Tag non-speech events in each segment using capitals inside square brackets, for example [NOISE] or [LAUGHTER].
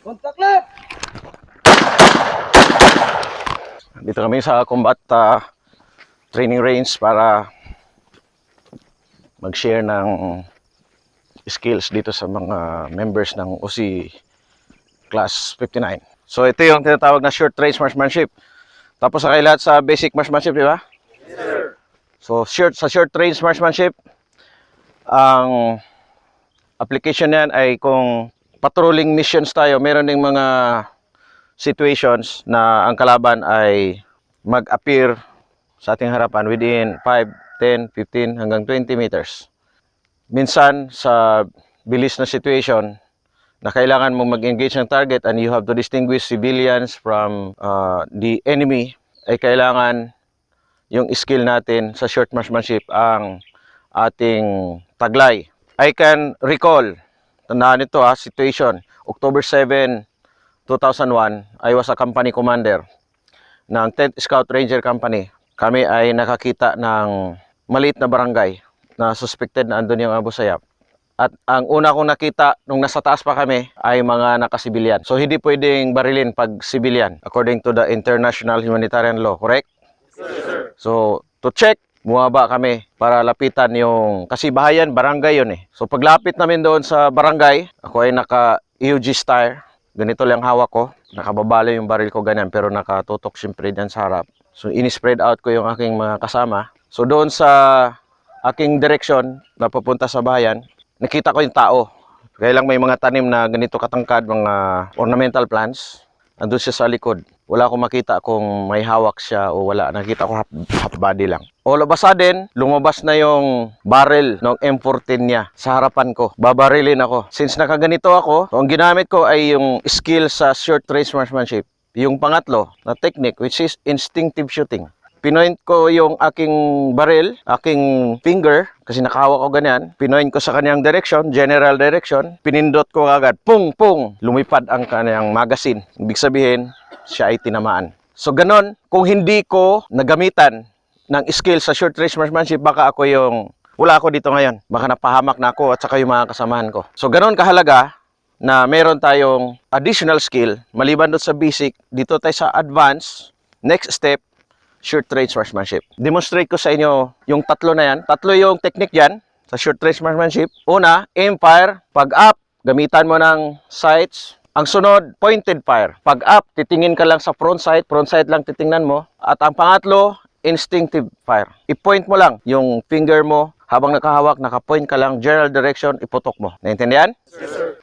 Contact left! Dito kami sa combat ah, training range para mag-share ng skills dito sa mga members ng OC Class 59. So ito yung tinatawag na short range marksmanship. Tapos sa lahat sa basic marksmanship, di ba? So short sa short range marksmanship, ang application niyan ay kung patrolling missions tayo, meron ding mga situations na ang kalaban ay mag-appear sa ating harapan within 5, 10, 15 hanggang 20 meters. Minsan sa bilis na situation na kailangan mong mag-engage ng target and you have to distinguish civilians from uh, the enemy ay kailangan yung skill natin sa short marksmanship ang ating taglay. I can recall, tandaan nito ha, situation, October 7, 2001, I was a company commander ng 10th Scout Ranger Company. Kami ay nakakita ng maliit na barangay na suspected na andun yung Abu Sayyaf. At ang una kong nakita nung nasa taas pa kami ay mga nakasibilyan. So hindi pwedeng barilin pag sibilyan according to the international humanitarian law, correct? So to check, bumaba kami para lapitan yung kasi bahayan, barangay yun eh. So paglapit namin doon sa barangay, ako ay naka EUG style. Ganito lang hawak ko. Nakababalo yung baril ko ganyan pero nakatutok siyempre dyan sa harap. So ini-spread out ko yung aking mga kasama. So doon sa aking direction na papunta sa bayan, nakita ko yung tao. Kaya lang may mga tanim na ganito katangkad, mga ornamental plants. Andun siya sa likod. Wala akong makita kung may hawak siya o wala. Nakita ko half, half body lang. All of a sudden, lumabas na yung barrel ng M14 niya sa harapan ko. Babarilin ako. Since nakaganito ako, ang ginamit ko ay yung skill sa short range marksmanship. Yung pangatlo na technique which is instinctive shooting. Pinoint ko yung aking barrel, aking finger, kasi nakahawak ko ganyan. Pinoint ko sa kanyang direction, general direction. Pinindot ko agad, pung, pung. Lumipad ang kanyang magazine. Ibig sabihin, siya ay tinamaan. So ganon, kung hindi ko nagamitan ng skill sa short range marksmanship, baka ako yung, wala ako dito ngayon. Baka napahamak na ako at saka yung mga kasamahan ko. So ganon kahalaga na meron tayong additional skill, maliban doon sa basic, dito tayo sa advance, next step, short range marksmanship. Demonstrate ko sa inyo yung tatlo na yan. Tatlo yung technique yan sa short range marksmanship. Una, aim fire. Pag up, gamitan mo ng sights. Ang sunod, pointed fire. Pag up, titingin ka lang sa front sight. Front sight lang titingnan mo. At ang pangatlo, instinctive fire. I-point mo lang yung finger mo habang nakahawak, nakapoint ka lang, general direction, iputok mo. Naintindihan?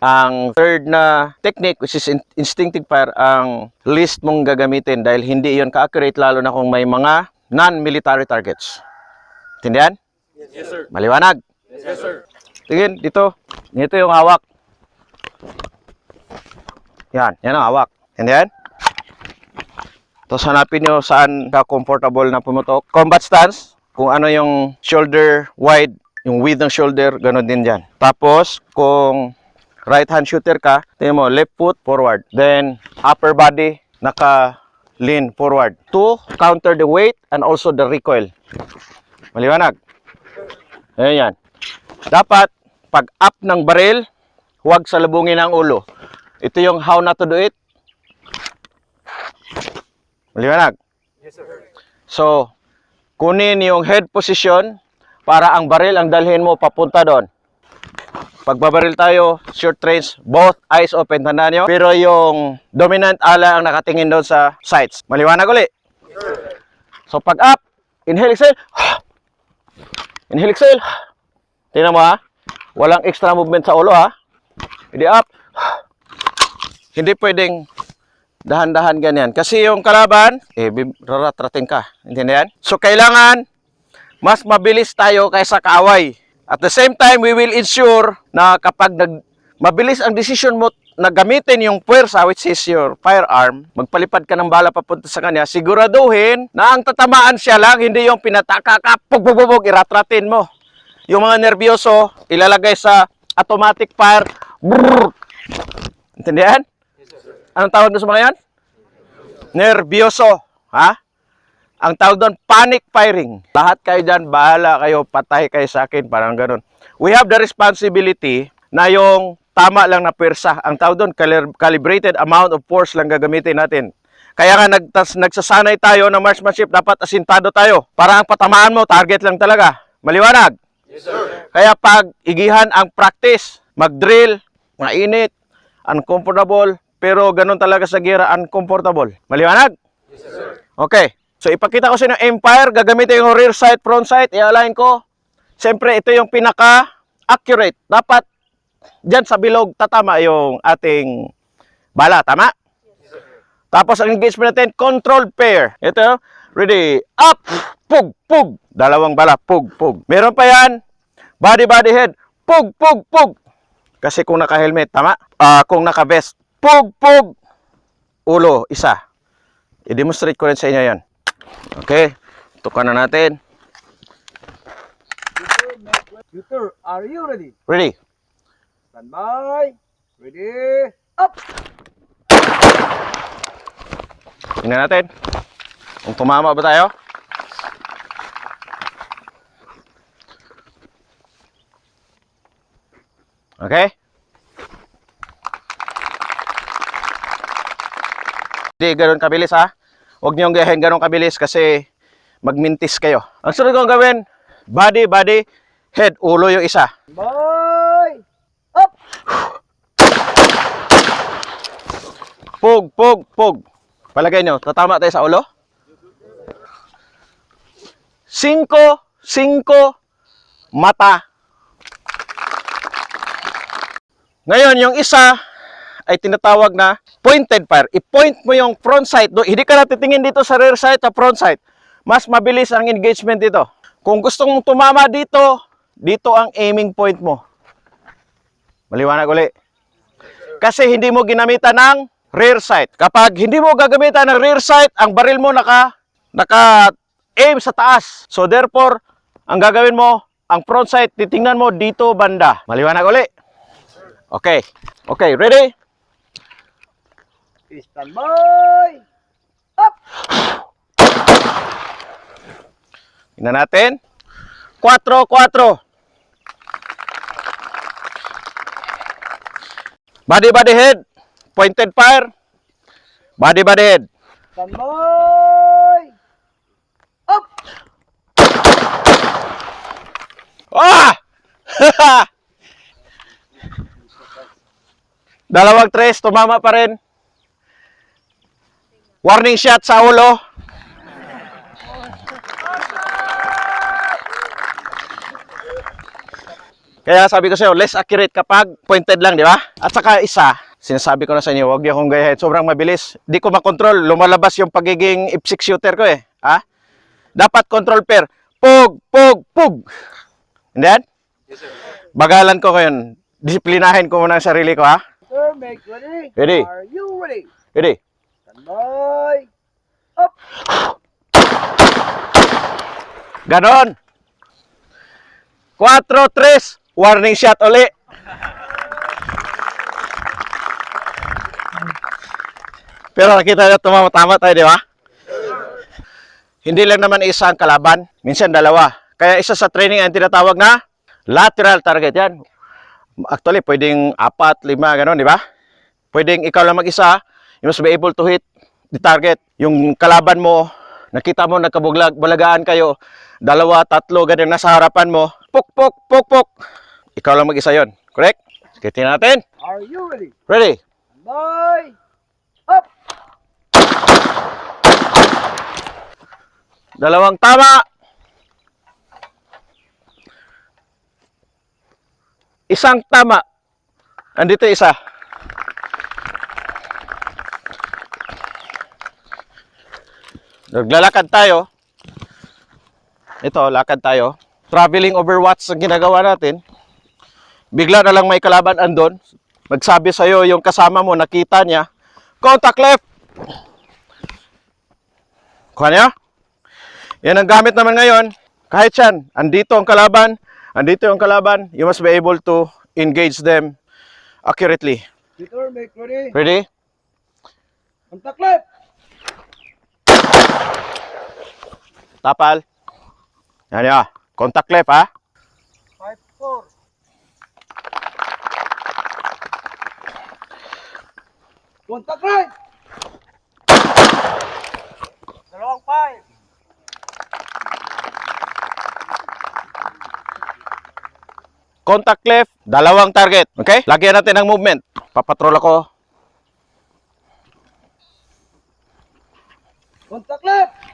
Ang third na technique, which is in- instinctive fire, ang least mong gagamitin dahil hindi yon ka-accurate lalo na kung may mga non-military targets. Tindihan? Yes, sir. Maliwanag? Yes, sir. Tingin, dito. Dito yung hawak. Yan, yan ang hawak. Tindihan? Tapos hanapin nyo saan ka comfortable na pumutok. Combat stance, kung ano yung shoulder wide, yung width ng shoulder, ganun din dyan. Tapos, kung right hand shooter ka, tingnan mo, left foot forward. Then, upper body, naka lean forward. To counter the weight and also the recoil. Maliwanag? Ayan yan. Dapat, pag up ng baril, huwag salubungin ang ulo. Ito yung how not to do it. Maliwanag? Yes, sir. So, kunin yung head position para ang baril ang dalhin mo papunta doon. Pagbabaril tayo, short range, both eyes open, tandaan nyo. Pero yung dominant ala ang nakatingin doon sa sights. Maliwanag uli. So, pag up, inhale, exhale. [SIGHS] Inhale, exhale. Tingnan mo ha. Walang extra movement sa ulo ha. Hindi up. [SIGHS] Hindi pwedeng dahan-dahan ganyan. Kasi yung kalaban, eh, raratrating ka. Intindihan? So, kailangan mas mabilis tayo kaysa kaaway. At the same time, we will ensure na kapag nag, mabilis ang decision mo na gamitin yung puwersa, which is your firearm, magpalipad ka ng bala papunta sa kanya, siguraduhin na ang tatamaan siya lang, hindi yung pinataka ka, pugbububog, iratratin mo. Yung mga nervyoso, ilalagay sa automatic fire. Brrr. Intindihan? Anong tawag doon sa mga yan? Nervyoso. Ha? Ang tawag doon, panic firing. Lahat kayo dyan, bahala kayo, patay kayo sa akin, parang ganun. We have the responsibility na yung tama lang na pwersa. Ang tawag doon, cali- calibrated amount of force lang gagamitin natin. Kaya nga nagtas, nagsasanay tayo ng marksmanship, dapat asintado tayo. Para ang patamaan mo, target lang talaga. Maliwanag? Kaya pag igihan ang practice, mag-drill, mainit, uncomfortable, pero ganun talaga sa gira, uncomfortable. Maliwanag? Okay. So ipakita ko sa inyo Empire, gagamitin yung rear sight, front sight, i-align ko. Siyempre, ito yung pinaka-accurate. Dapat dyan sa bilog tatama yung ating bala, tama? Tapos ang engagement natin, controlled pair. Ito, ready, up, pug, pug. Dalawang bala, pug, pug. Meron pa yan, body, body, head, pug, pug, pug. Kasi kung naka-helmet, tama? Ah, kung naka-vest, pug, pug. Ulo, isa. I-demonstrate ko rin sa inyo yan. Okay, tukan na natin. Shooter, are you ready? Ready? Stand by. Ready? Up! Tingnan natin. Kung tumama ba tayo? Okay? Hindi ganun kabilis ha. Huwag niyong gayahin ganun kabilis kasi magmintis kayo. Ang sunod kong gawin, body, body, head, ulo yung isa. By. Up! Pug, pug, pug. Palagay nyo, tatama tayo sa ulo? Cinco, cinco, mata. Ngayon, yung isa ay tinatawag na pointed fire. I-point mo yung front sight. Do- Hindi ka na titingin dito sa rear sight o front sight. Mas mabilis ang engagement dito. Kung gusto mong tumama dito, dito ang aiming point mo. Maliwanag uli. Kasi hindi mo ginamitan ng rear sight. Kapag hindi mo gagamitan ng rear sight, ang baril mo naka naka aim sa taas. So therefore, ang gagawin mo, ang front sight titingnan mo dito banda. Maliwanag uli. Okay. Okay, ready? Stand by. Up! Tingnan natin. 4 4. Body body head. Pointed fire. Body body head. Stand by. Up! Ah! [LAUGHS] Dalawang tres, tumama pa rin. Warning shot sa ulo. Kaya sabi ko sa iyo, less accurate kapag pointed lang, di ba? At saka isa, sinasabi ko na sa inyo, huwag niyo akong gayahin. Sobrang mabilis. Di ko makontrol. Lumalabas yung pagiging F6 shooter ko eh. Ha? Dapat control pair. Pug, pug, pug. And then? Bagalan ko ngayon. Disiplinahin ko muna ang sarili ko, ha? Shooter, make ready. Ready. Are you ready? Ready? By. Up! Ganon. 4-3. Warning shot uli. Pero nakita nyo, tumama-tama tayo, di ba? Hindi lang naman isa ang kalaban. Minsan dalawa. Kaya isa sa training ang tinatawag na lateral target yan. Actually, pwedeng apat, lima, gano'n, di ba? Pwedeng ikaw lang mag-isa, you must be able to hit the target. Yung kalaban mo, nakita mo, nagkabulagaan kayo, dalawa, tatlo, ganyan, nasa harapan mo, puk, puk, puk, puk. Ikaw lang mag-isa yon, Correct? Tingnan natin. Are you ready? Ready? By. Up! Dalawang tama. Isang tama. Andito isa. Naglalakad tayo. Ito, lakad tayo. Traveling over watts ang ginagawa natin. Bigla na lang may kalaban andon. Magsabi sa'yo yung kasama mo, nakita niya. Contact left! Kuha niya? Yan ang gamit naman ngayon. Kahit yan, andito ang kalaban, andito ang kalaban, you must be able to engage them accurately. Shooter, make ready. Ready? Contact left. Tapal. Yan ya. Contact left ha. 5-4. Contact right! Dalawang five! Contact left, dalawang target. Okay? Lagyan natin ng movement. Papatrol ako. Contact left!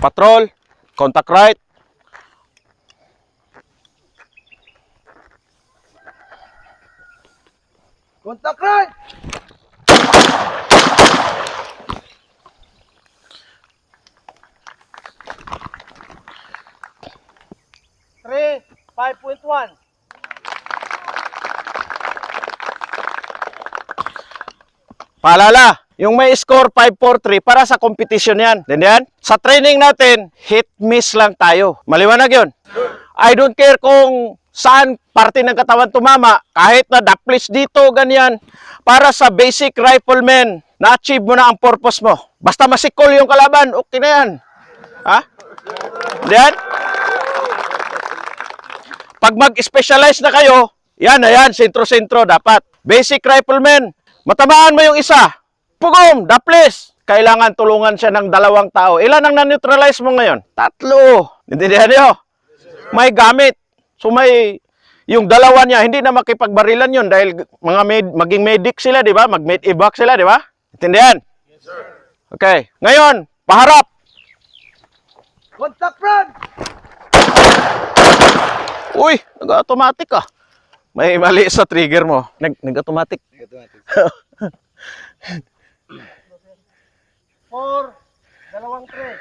Patrol. Contact right. Contact right! Three, five point one. Paalala, yung may score 5-4-3 para sa competition yan. Yan, sa training natin, hit miss lang tayo. Maliwanag yun. I don't care kung saan parte ng katawan tumama, kahit na daplis dito, ganyan. Para sa basic rifleman, na-achieve mo na ang purpose mo. Basta masikol yung kalaban, okay na yan. Ha? Then, pag mag-specialize na kayo, yan na yan, sentro-sentro dapat. Basic rifleman, matamaan mo yung isa. Pugom, daplis. Kailangan tulungan siya ng dalawang tao. Ilan ang na-neutralize mo ngayon? Tatlo. Intindihan niyo? May gamit. So may yung dalawa niya hindi na makipagbarilan yun dahil mga med, maging medic sila, di ba? Mag-med evac sila, di ba? Intindihan? Okay. Ngayon, paharap. Contact front! Uy, nag-automatic ah. May mali sa trigger mo. Nag nag-automatic. [LAUGHS] Four, dalawang three.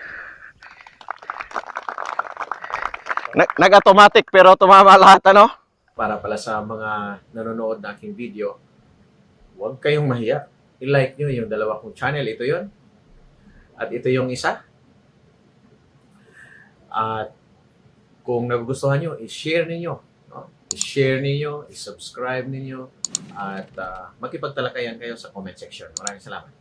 Nag- nag-automatic pero tumama lahat ano? para pala sa mga nanonood ng aking video, huwag kayong mahiya. I-like nyo yung dalawa kong channel. Ito yon At ito yung isa. At kung nagugustuhan nyo, i-share ninyo. No? I-share ninyo, i-subscribe ninyo, at uh, makipagtalakayan kayo sa comment section. Maraming salamat.